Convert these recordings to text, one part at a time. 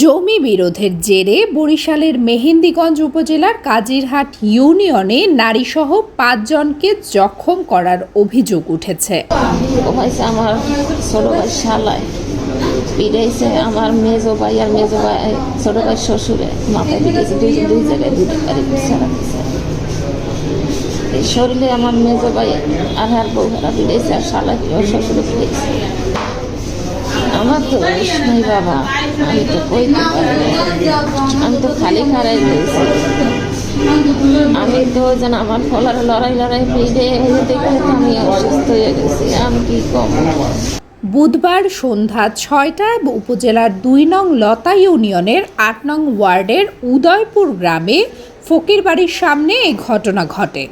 জমি বিরোধের জেরে বরিশালের মেহেন্দিগঞ্জ উপজেলার কাজিরহাট ইউনিয়নে নারীসহ পাঁচজনকে জখম করার অভিযোগ উঠেছে। আমার ছোট ভাই শালায়। পিড়াইছে আমার মেজো ভাই আর ভাই ছোট ভাই শ্বশুরে। মাথায় পিড়াইছে দুই দুই জায়গায় দুটো গাড়ি এই শরীরে আমার মেজো ভাই আর আর বউ হারা পিড়াইছে আর শালা শ্বশুরে পিড়াইছে বাবা আমি তো কইতে পারি আমি তো খালি খারাই দিয়েছি আমি তো যেন আমার ফলার লড়াই লড়াই হয়ে দেখে আমি অসুস্থ হয়ে গেছি আমি কি কম বুধবার সন্ধ্যা ছয়টায় উপজেলার দুই নং লতা ইউনিয়নের আট নং ওয়ার্ডের উদয়পুর গ্রামে ফকির বাড়ির সামনে এই ঘটনা ঘটে।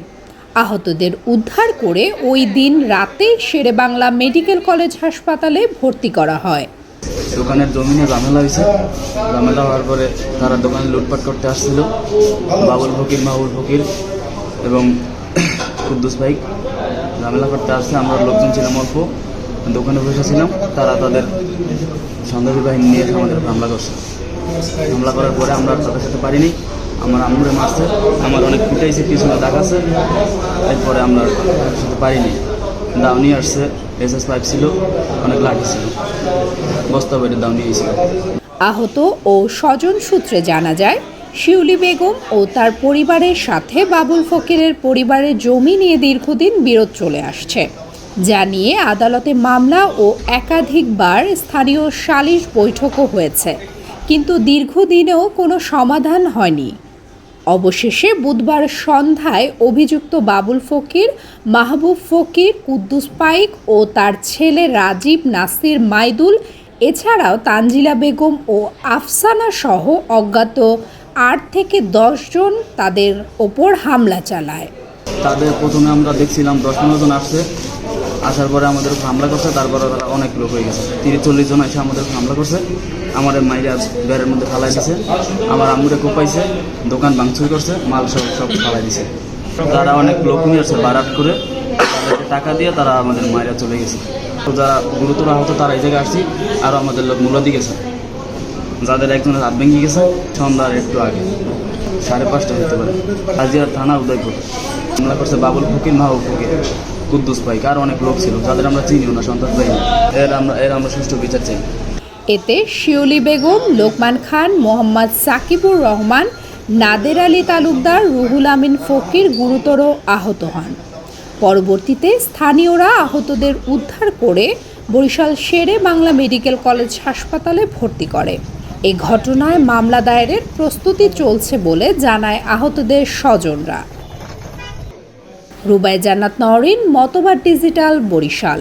আহতদের উদ্ধার করে ওই দিন রাতে শেরেবাংলা মেডিকেল কলেজ হাসপাতালে ভর্তি করা হয়। দোকানের জমিনে ঝামেলা হয়েছে। ঝামেলা হওয়ার পরে তারা দোকানে লুটপাট করতে আসছিল। বাবুল ফকির মাহুল ফকির এবং কুদ্দুস ভাই। ঝামেলা করতে আসছে, আমরা লোকজন ছিলাম অল্প, দোকানে বসেছিলাম তারা তাদের সন্দেহী বাহিনী নিয়ে আমাদের হামলা করছে। হামলা করার পরে আমরা আর তাদের সাথে পারিনি। আমার আম্মুরে মারছে। আমার অনেক পিটাইছে, পিছনে দাগ আছে। এরপরে আমরা সাথে পারিনি। দাউনি আসছে, এস এস পাইপ ছিল, অনেক লাঠি ছিল। হয়েছিল আহত ও স্বজন সূত্রে জানা যায়, শিউলি বেগম ও তার পরিবারের সাথে বাবুল ফকিরের পরিবারের জমি নিয়ে দীর্ঘদিন বিরোধ চলে আসছে। যা নিয়ে আদালতে মামলা ও একাধিকবার স্থানীয় সালিশ বৈঠকও হয়েছে। কিন্তু দীর্ঘদিনেও কোনো সমাধান হয়নি। অবশেষে বুধবার সন্ধ্যায় অভিযুক্ত বাবুল ফকির, মাহবুব ফকির, কুদ্দুস পাইক ও তার ছেলে রাজীব নাসির মাইদুল এছাড়াও তানজিলা বেগম ও আফসানা সহ অজ্ঞাত আট থেকে জন তাদের ওপর হামলা চালায়। তাদের প্রথমে আমরা দেখছিলাম দশ পনেরো জন আসছে। আসার পরে আমাদের হামলা করছে, তারপরে তারা অনেক লোক হয়ে গেছে। তিরিশ চল্লিশ জন এসে আমাদের হামলা করছে। আমার মাইরা বেড়ের মধ্যে ফালাই দিছে। আমার আম্মুরে কোপাইছে দোকান ভাঙচুর করছে, মাল সব সব ফালাই দিছে। তারা অনেক লোক নিয়ে আসছে, বারাত করে। টাকা দিয়ে তারা আমাদের মায়েরা চলে গেছে। তো যারা গুরুতর আহত, তারা এই জায়গায় আসছি। আরও আমাদের লোক মূলদি গেছে। যাদের একজনের হাত ভেঙে গেছে, সন্ধ্যার একটু আগে। সাড়ে পাঁচটা হতে পারে। হাজিরা থানা উদয়পুর। হামলা করছে বাবুল ফকির, মাহবুব ফকির, কুদ্দুস পাইক, আর অনেক লোক ছিল, যাদের আমরা চিনিও না সন্তান পাই এর আমরা এর আমরা সুষ্ঠু বিচার চাই। এতে শিউলি বেগম, লোকমান খান, মোহাম্মদ সাকিবুর রহমান, নাদের আলী তালুকদার, রুহুল আমিন ফকির গুরুতর আহত হন। পরবর্তীতে স্থানীয়রা আহতদের উদ্ধার করে বরিশাল শেরে বাংলা মেডিকেল কলেজ হাসপাতালে ভর্তি করে। এই ঘটনায় মামলা দায়েরের প্রস্তুতি চলছে বলে জানায় আহতদের স্বজনরা। রুবাই জান্নাত নরিন মতবাদ ডিজিটাল, বরিশাল।